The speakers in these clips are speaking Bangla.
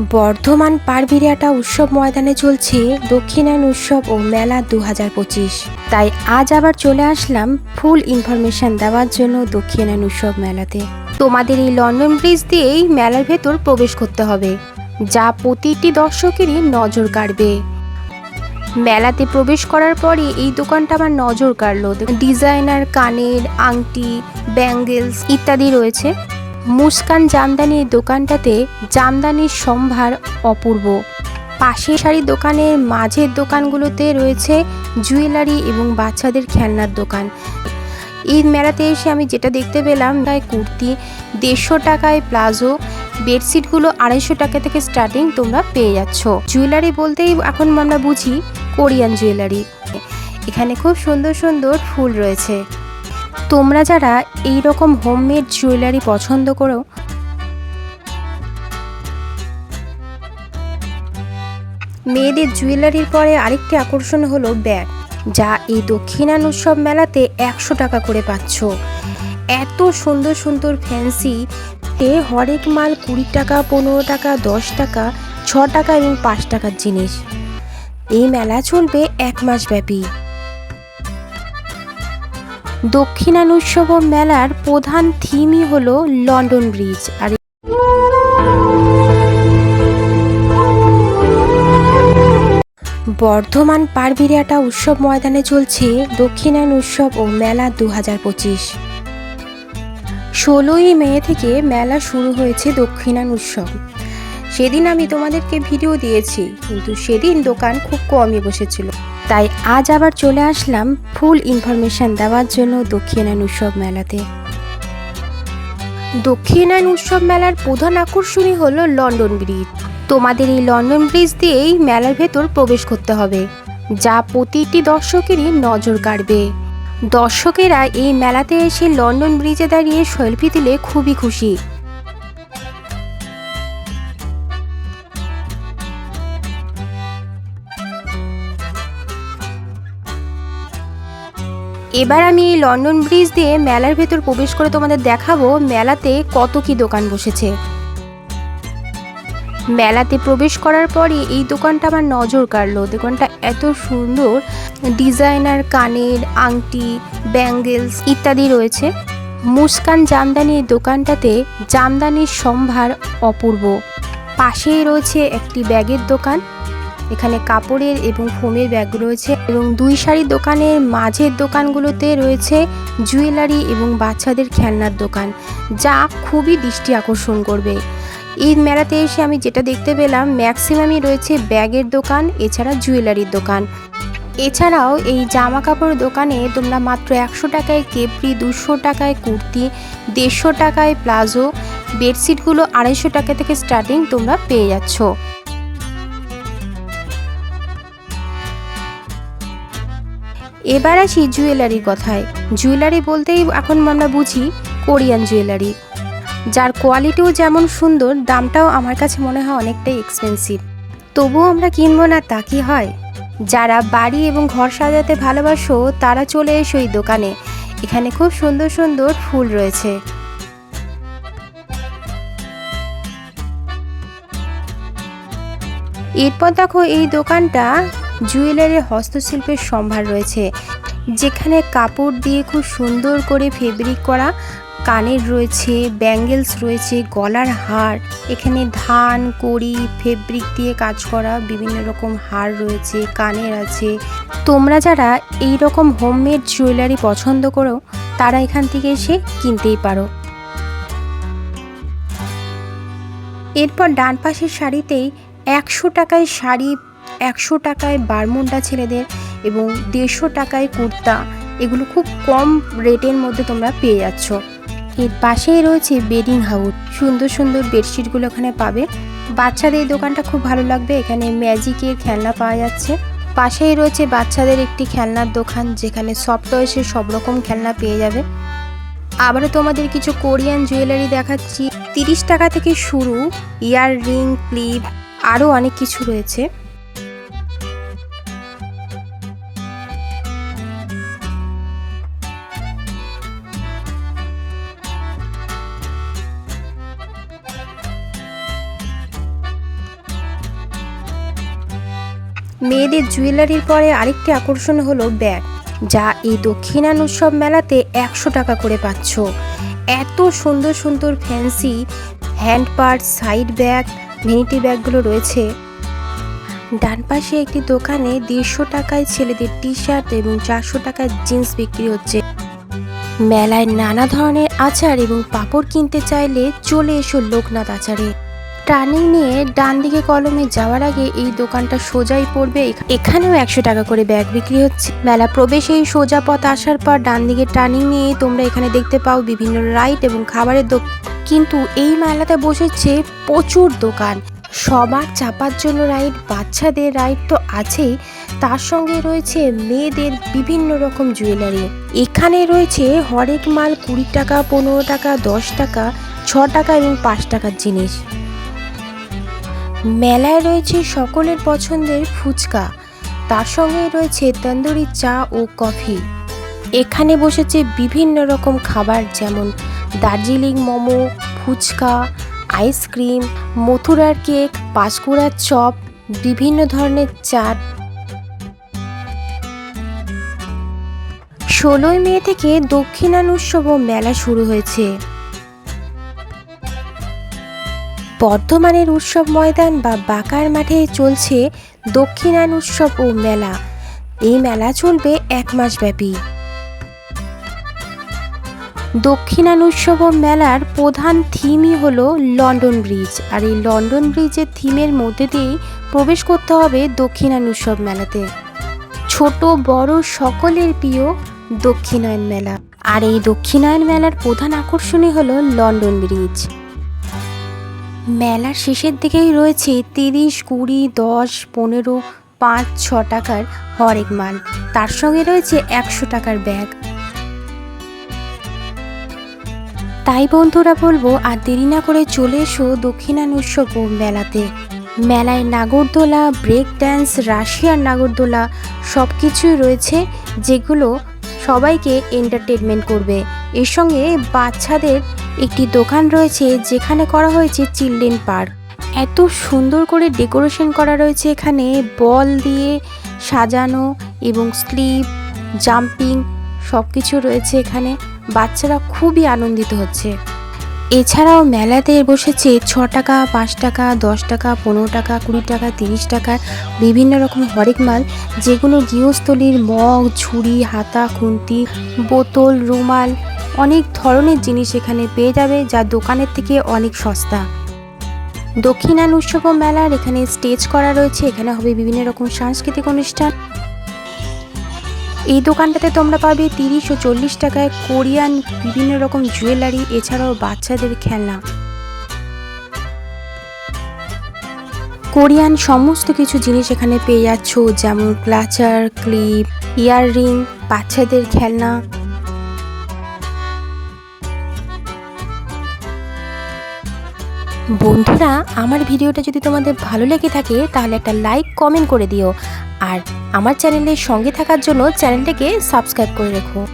বর্ধমান পারবিরিয়াটা উৎসব ময়দানে চলছে দক্ষিণায়ন উৎসব ও মেলা দু হাজার পঁচিশ। তাই আজ আবার চলে আসলাম ফুল ইনফরমেশন দেওয়ার জন্য দক্ষিণায়ন উৎসব মেলাতে। তোমাদের এই লন্ডন ব্রিজ দিয়েই মেলার ভেতর প্রবেশ করতে হবে, যা প্রতিটি দর্শকেরই নজর কাড়বে। মেলাতে প্রবেশ করার পরে এই দোকানটা আমার নজর কাড়লো। ডিজাইনার, কানের, আংটি, ব্যাঙ্গেলস ইত্যাদি রয়েছে। মুস্কান জামদানির দোকানটাতে জামদানির সম্ভার অপূর্ব। পাশের শাড়ির দোকানের মাঝের দোকানগুলোতে রয়েছে জুয়েলারি এবং বাচ্চাদের খেলনার দোকান। এই মেলাতে এসে আমি যেটা দেখতে পেলাম, তাই কুর্তি, দেড়শো টাকায় প্লাজো, বেডশিটগুলো আড়াইশো টাকা থেকে স্টার্টিং তোমরা পেয়ে যাচ্ছ। জুয়েলারি বলতেই এখন আমরা বুঝি কোরিয়ান জুয়েলারি। এখানে খুব সুন্দর সুন্দর ফুল রয়েছে। তোমরা যারা এই রকম হোমমেড জুয়েলারি পছন্দ করো, মেয়েদের জুয়েলারির পরে আরেকটি আকর্ষণ হলো ব্যাগ যা এই দক্ষিণান উৎসব মেলাতে একশো টাকা করে পাচ্ছ। এত সুন্দর সুন্দর ফ্যান্সি তে হরেক মাল কুড়ি টাকা, পনেরো টাকা, দশ টাকা, ছ টাকা এবং পাঁচ টাকার জিনিস। এই মেলা চলবে এক মাস ব্যাপী দক্ষিণান উৎসব ও মেলার প্রধান থিমই হলো লন্ডন ব্রিজ, আর বর্ধমান পারবিরিয়াটা উৎসব ময়দানে চলছে দক্ষিণায়ন উৎসব ও মেলা দু হাজার পঁচিশ। ষোলোই মে থেকে মেলা শুরু হয়েছে দক্ষিণায়ন উৎসব সেদিন আমি তোমাদেরকে ভিডিও দিয়েছি, কিন্তু সেদিন দোকান খুব কমই বসেছিল। তাই আজ আবার চলে আসলাম ফুল ইনফরমেশন দেওয়ার জন্য দক্ষিণায়ন উৎসব মেলাতে। দক্ষিণায়ন উৎসব মেলার প্রধান আকর্ষণই হলো লন্ডন ব্রিজ। তোমাদের এই লন্ডন ব্রিজ দিয়েই মেলার ভেতর প্রবেশ করতে হবে, যা প্রতিটি দর্শকেরই নজর কাড়বে। দর্শকেরা এই মেলাতে এসে লন্ডন ব্রিজে দাঁড়িয়ে সেলফি দিলে খুবই খুশি। এবার আমি এই লন্ডন ব্রিজ দিয়ে মেলার ভেতর প্রবেশ করে তোমাদের দেখাবো মেলাতে কত কি দোকান বসেছে। মেলাতে প্রবেশ করার পরে এই দোকানটা আমার নজর কাড়লো। দোকানটা এত সুন্দর, ডিজাইনার, কানের, আংটি, ব্যাঙ্গেলস ইত্যাদি রয়েছে। মুস্কান জামদানির দোকানটাতে জামদানির সম্ভার অপূর্ব। পাশেই রয়েছে একটি ব্যাগের দোকান। এখানে কাপড়ের এবং ফোমের ব্যাগ রয়েছে এবং দুই শাড়ির দোকানের মাঝের দোকানগুলোতে রয়েছে জুয়েলারি এবং বাচ্চাদের খেলনার দোকান, যা খুবই দৃষ্টি আকর্ষণ করবে। এই মেলাতে এসে আমি যেটা দেখতে পেলাম, ম্যাক্সিমামই রয়েছে ব্যাগের দোকান, এছাড়া জুয়েলারির দোকান। এছাড়াও এই জামা কাপড়ের দোকানে তোমরা মাত্র একশো টাকায় কেপরি, দুশো টাকায় কুর্তি, দেড়শো টাকায় প্লাজো, বেডশিটগুলো আড়াইশো টাকা থেকে স্টার্টিং তোমরা পেয়ে যাচ্ছ। এবার আসি জুয়েলারির কথায়। জুয়েলারি বলতেই এখন আমরা বুঝি কোরিয়ান জুয়েলারি। যার কোয়ালিটিও যেমন সুন্দর, দামটাও আমার কাছে মনে হয় অনেকটাই এক্সপেন্সিভ তবুও আমরা কিনবো না তা কি হয়? যারা বাড়ি এবং ঘর সাজাতে ভালোবাসো, তারা চলে এসো এই দোকানে। এখানে খুব সুন্দর সুন্দর ফুল রয়েছে। এরপর দেখো এই দোকানটা জুয়েলারি হস্তশিল্পের সম্ভার রয়েছে, যেখানে কাপড় দিয়ে খুব সুন্দর করে ফেব্রিক করা, কানের রয়েছে ব্যাঙ্গেলস রয়েছে, গলার হার, এখানে ধান, কড়ি ফেব্রিক দিয়ে কাজ করা বিভিন্ন রকম হার রয়েছে, কানের আছে। তোমরা যারা এই রকম হোমমেড জুয়েলারি পছন্দ করো, তারা এখান থেকে এসে কিনতেই পারো। এরপর ডান পাশের শাড়িতেই একশো টাকায় শাড়ি একশো টাকায় বারমুন্ডা ছেলেদের এবং দেড়শো টাকায় কুর্তা। এগুলো খুব কম রেটের মধ্যে তোমরা পেয়ে যাচ্ছ। এর পাশেই রয়েছে বেডিং হাউস। সুন্দর সুন্দর বেডশিটগুলো এখানে পাবে। বাচ্চাদের দোকানটা খুব ভালো লাগবে। এখানে ম্যাজিকের খেলনা পাওয়া যাচ্ছে। পাশেই রয়েছে বাচ্চাদের একটি খেলনার দোকান, যেখানে সব টয়েসের সব রকম খেলনা পেয়ে যাবে। আবারও তোমাদের কিছু কোরিয়ান জুয়েলারি দেখাচ্ছি। তিরিশ টাকা থেকে শুরু, ইয়ার রিং, ক্লিপ, আরও অনেক কিছু রয়েছে। মেয়েদের জুয়েলারির পরে আরেকটি আকর্ষণ হলো ব্যাগ, যা এই দক্ষিণান উৎসব মেলাতে একশো টাকা করে পাচ্ছ। এত সুন্দর সুন্দর fancy hand part, side bag vanity ব্যাগগুলো রয়েছে। ডান পাশে একটি দোকানে দেড়শো টাকায় ছেলেদের টি শার্ট এবং চারশো টাকায় জিন্স বিক্রি হচ্ছে। মেলায় নানা ধরনের আচার এবং পাপড় কিনতে চাইলে চলে এসো লোকনাথ আচারে। টার্নিং নিয়ে ডান দিকে কলমে যাওয়ার আগে এই দোকানটা সোজাই পড়বে। এখানেও একশো টাকা করে ব্যাগ বিক্রি হচ্ছে। মেলা প্রবেশে এই সোজা পথ আসার পর ডান দিকে টার্নিং নিয়ে তোমরা এখানে দেখতে পাও বিভিন্ন রাইড এবং খাবারের দোকান কিন্তু এই মেলাতে বসেছে প্রচুর দোকান। সবার চাপার জন্য রাইড, বাচ্চাদের রাইড তো আছেই। তার সঙ্গে রয়েছে মেয়েদের বিভিন্ন রকম জুয়েলারি। এখানে রয়েছে হরেক মাল কুড়ি টাকা, পনেরো টাকা, দশ টাকা, ছ টাকা এবং পাঁচ টাকার জিনিস। মেলায় রয়েছে সকলের পছন্দের ফুচকা। তার সঙ্গে রয়েছে তন্দুরি চা ও কফি। এখানে বসেছে বিভিন্ন রকম খাবার যেমন দার্জিলিং মোমো, ফুচকা, আইসক্রিম, মথুরার কেক, পাঁশকুড়ার চপ, বিভিন্ন ধরনের চাট। ষোলোই মে থেকে দক্ষিণান উৎসব মেলা শুরু হয়েছে। বর্ধমানের উৎসব ময়দান বা বাকার মাঠে চলছে দক্ষিণান উৎসব ও মেলা। এই মেলা চলবে এক মাস ব্যাপী দক্ষিণান উৎসব ও মেলার প্রধান থিমই হলো লন্ডন ব্রিজ। আর এই লন্ডন ব্রিজের থিমের মধ্যে দিয়েই প্রবেশ করতে হবে দক্ষিণান উৎসব মেলাতে। ছোট, বড়, সকলের প্রিয় দক্ষিণায়ন মেলা। আর এই দক্ষিণায়ন মেলার প্রধান আকর্ষণই হলো লন্ডন ব্রিজ। মেলার শেষের দিকেই রয়েছে তিরিশ, কুড়ি, দশ, পনেরো, পাঁচ, ছ টাকার হরেক মাল। তার সঙ্গে রয়েছে একশো টাকার ব্যাগ। তাই বন্ধুরা বলব, আর দেরি না করে চলে এসো দক্ষিণান উৎসব মেলাতে। মেলায় নাগরদোলা ব্রেক ড্যান্স রাশিয়ার নাগরদোলা সব কিছুই রয়েছে, যেগুলো সবাইকে এন্টারটেনমেন্ট করবে। এর সঙ্গে বাচ্চাদের একটি দোকান রয়েছে যেখানে করা হয়েছে চিলড্রেন পার্ক। এত সুন্দর করে ডেকোরেশন করা রয়েছে এখানে। বল দিয়ে সাজানো এবং স্লিপ, জাম্পিং সব কিছু রয়েছে এখানে। বাচ্চারা খুবই আনন্দিত হচ্ছে। এছাড়াও মেলাতে বসেছে ছ টাকা পাঁচ টাকা দশ টাকা পনেরো টাকা কুড়ি টাকা তিরিশ টাকার বিভিন্ন রকম হরেক মাল। যেগুলো গৃহস্থলীর মগ ঝুড়ি হাতা, খুন্তি, বোতল, রুমাল অনেক ধরনের জিনিস এখানে পেয়ে যাবে যা দোকানের থেকে অনেক সস্তা। দক্ষিণান উৎসব মেলার এখানে স্টেজ করা রয়েছে। এখানে হবে বিভিন্ন রকম সাংস্কৃতিক অনুষ্ঠান। এই দোকানটাতে তোমরা পাবে তিরিশ ও চল্লিশ টাকায় কোরিয়ান, বিভিন্ন রকম জুয়েলারি, এছাড়াও বাচ্চাদের খেলনা। কোরিয়ান সমস্ত কিছু জিনিস এখানে পেয়ে যাচ্ছ, যেমন ক্লাচার ক্লিপ ইয়াররিং বাচ্চাদের খেলনা বন্ধুরা, আমার ভিডিওটা যদি তোমাদের ভালো লেগে থাকে, তাহলে একটা লাইক কমেন্ট করে দিও। আর আমার চ্যানেলের সঙ্গে থাকার জন্য চ্যানেলটাকে সাবস্ক্রাইব করে রেখো।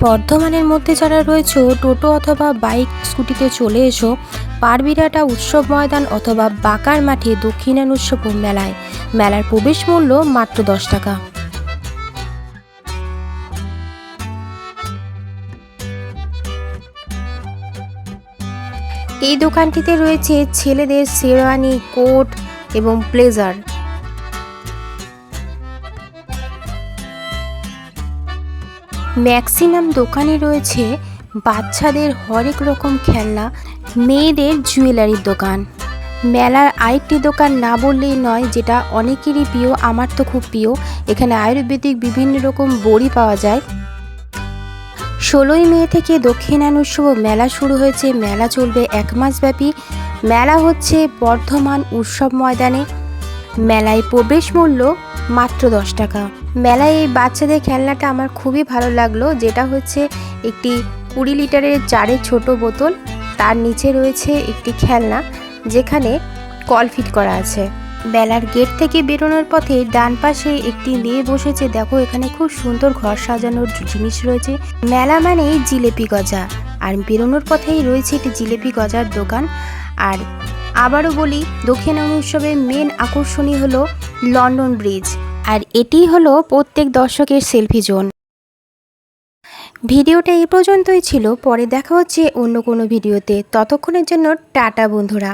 বর্ধমানের মধ্যে যারা রয়েছে, টোটো অথবা বাইক স্কুটিতে চলে এসো, পারবিরাটা উৎসব ময়দান অথবা বাকার মাঠে দক্ষিণান উৎসব মেলায়। মেলার প্রবেশ মূল্য মাত্র দশ টাকা। এই দোকানটিতে রয়েছে ছেলেদের শেরওয়ানি, কোট এবং ব্লেজার। ম্যাক্সিমাম দোকানে রয়েছে বাচ্চাদের হরেক রকম খেলনা, মেয়েদের জুয়েলারির দোকান। মেলার আরেকটি দোকান না বললেই নয়, যেটা অনেকেরই প্রিয়, আমার তো খুব প্রিয়। এখানে আয়ুর্বেদিক বিভিন্ন রকম বড়ি পাওয়া যায়। ষোলোই মে থেকে দক্ষিণায়ন উৎসব মেলা শুরু হয়েছে। মেলা চলবে এক মাস ব্যাপী মেলা হচ্ছে বর্ধমান উৎসব ময়দানে। মেলায় প্রবেশ মূল্য মাত্র দশ টাকা। মেলায় এই বাচ্চাদের খেলনাটা আমার খুবই ভালো লাগল। যেটা হচ্ছে একটি কুড়ি লিটারের চারের ছোট বোতল। তার নিচে রয়েছে একটি খেলনা, যেখানে কল ফিট করা আছে। বেলার গেট থেকে বেরোনোর পথে ডান পাশে একটি মেয়ে বসেছে। দেখো, এখানে খুব সুন্দর ঘর সাজানোর জিনিস রয়েছে। মেলা মানেই জিলেপি গজা। আর বেরোনোর পথেই রয়েছে একটি জিলেপি গজার দোকান। আর আবারও বলি দক্ষিণায়ন উৎসবের মেন আকর্ষণই হলো লন্ডন ব্রিজ। আর এটি হলো প্রত্যেক দর্শকের সেলফি জোন। ভিডিওটা এই পর্যন্তই ছিল। পরে দেখা হচ্ছে অন্য কোনো ভিডিওতে। ততক্ষণের জন্য টাটা, বন্ধুরা।